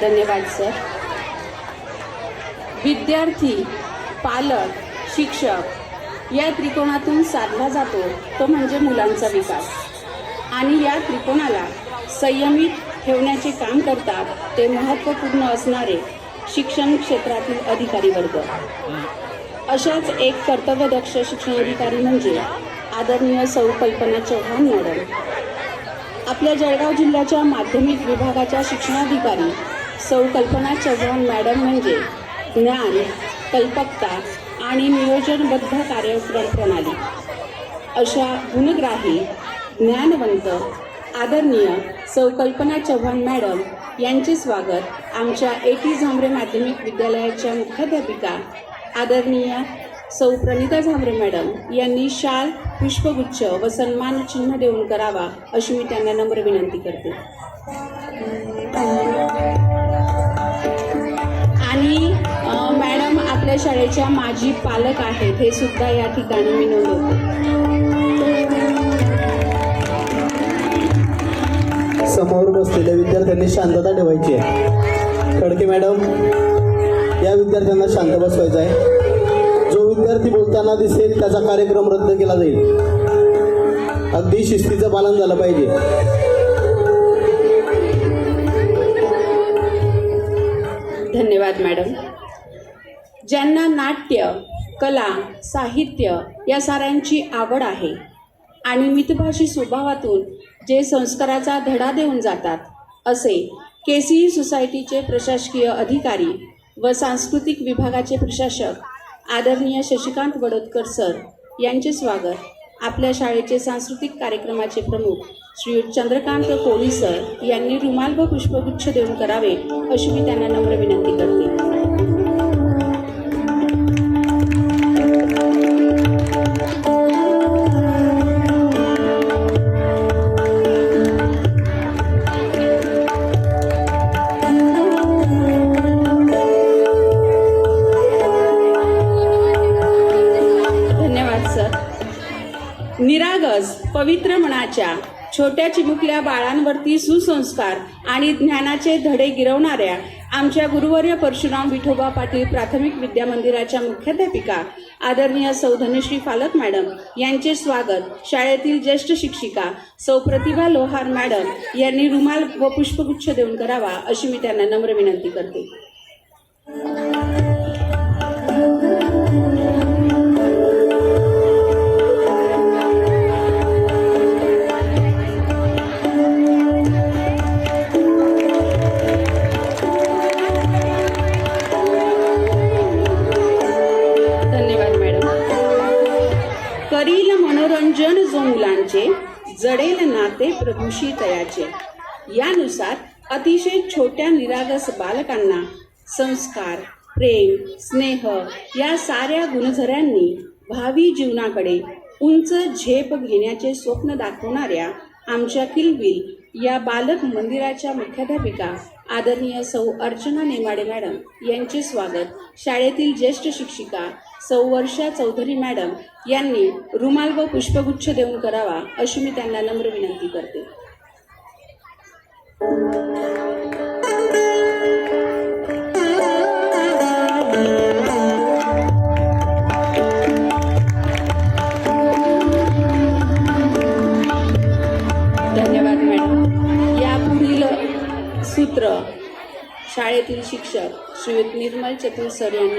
धन्यवाद सर विद्यार्थी पालक शिक्षक या त्रिकोणातून साधला जातो तो म्हणजे मुलांचा विकास. आणि या त्रिकोणाला संयमित ठेवण्याचे काम करतात ते महत्त्वपूर्ण असणारे शिक्षण क्षेत्रातील अधिकारी वर्ग. अशाच एक कर्तव्यदक्ष शिक्षणाधिकारी म्हणजे आदरणीय सौ कल्पना चव्हाण मॅडम. आपल्या जळगाव जिल्ह्याच्या माध्यमिक विभागाच्या शिक्षणाधिकारी सौ कल्पना चव्हाण मॅडम म्हणजे ज्ञान कल्पकता आणि नियोजनबद्ध कार्यक्रम प्रणाली अशा गुणग्राही ज्ञानवंत आदरणीय सौ कल्पना चव्हाण मॅडम यांचे स्वागत आमच्या एटी झांबरे माध्यमिक विद्यालयाच्या मुख्याध्यापिका आदरणीय सौ प्रणिता झांबरे मॅडम यांनी शाल पुष्पगुच्छ व सन्मान चिन्ह देऊन करावा अशी मी त्यांना नम्र विनंती करते. शाळेच्या माजी पालक आहेत हे सुद्धा या ठिकाणी मी नोंदवते समोर बसलेल्या विद्यार्थ्यांनी शांतता ठेवायची आहे. खडके मॅडम या विद्यार्थ्यांना शांत बसवायचं आहे. जो विद्यार्थी बोलताना दिसेल त्याचा कार्यक्रम रद्द केला जाईल. अगदी शिस्तीचं पालन झालं पाहिजे. धन्यवाद मॅडम. ज्यांना नाट्य कला साहित्य या साऱ्यांची आवड आहे आणि मितभाषी स्वभावातून जे संस्काराचा धडा देऊन जातात असे के सी सोसायटीचे प्रशासकीय अधिकारी व सांस्कृतिक विभागाचे प्रशासक आदरणीय शशिकांत वडोदकर सर यांचे स्वागत आपल्या शाळेचे सांस्कृतिक कार्यक्रमाचे प्रमुख श्री चंद्रकांत कोळी सर यांनी रुमाल व पुष्पगुच्छ देऊन करावे अशी मी त्यांना नम्र विनंती करते. असत निरागस पवित्र मनाच्या छोट्या चिमुकल्या बाळांवरती सुसंस्कार आणि ज्ञानाचे धडे गिरवणाऱ्या आमच्या गुरुवर्य परशुराम विठोबा पाटील प्राथमिक विद्या मंदिराच्या मुख्याध्यापिका आदरणीय सौधनश्री फालक मॅडम यांचे स्वागत शाळेतील ज्येष्ठ शिक्षिका सौ प्रतिभा लोहार मॅडम यांनी रुमाल व पुष्पगुच्छ देऊन करावा अशी मी त्यांना नम्र विनंती करते. जन जो मुलांचे जडेल नाते प्रभूशी तयाचे. यानुसार अतिशय छोट्या निरागस बालकांना संस्कार प्रेम स्नेह या साऱ्या गुणधऱ्यांनी भावी जीवनाकडे उंच झेप घेण्याचे स्वप्न दाखवणाऱ्या आमच्या किलबिल या बालक मंदिराच्या मुख्याध्यापिका आदरणीय सौ अर्चना नेमाडे मॅडम यांचे स्वागत. शाळेतील ज्येष्ठ शिक्षिका सौ वर्षा चौधरी मॅडम यांनी रुमाल व पुष्पगुच्छ देऊन करावा अशी मी त्यांना नम्र विनंती करते. सूत्र शाळेतील शिक्षक श्रीयुत निर्मल चतुर सर यांनी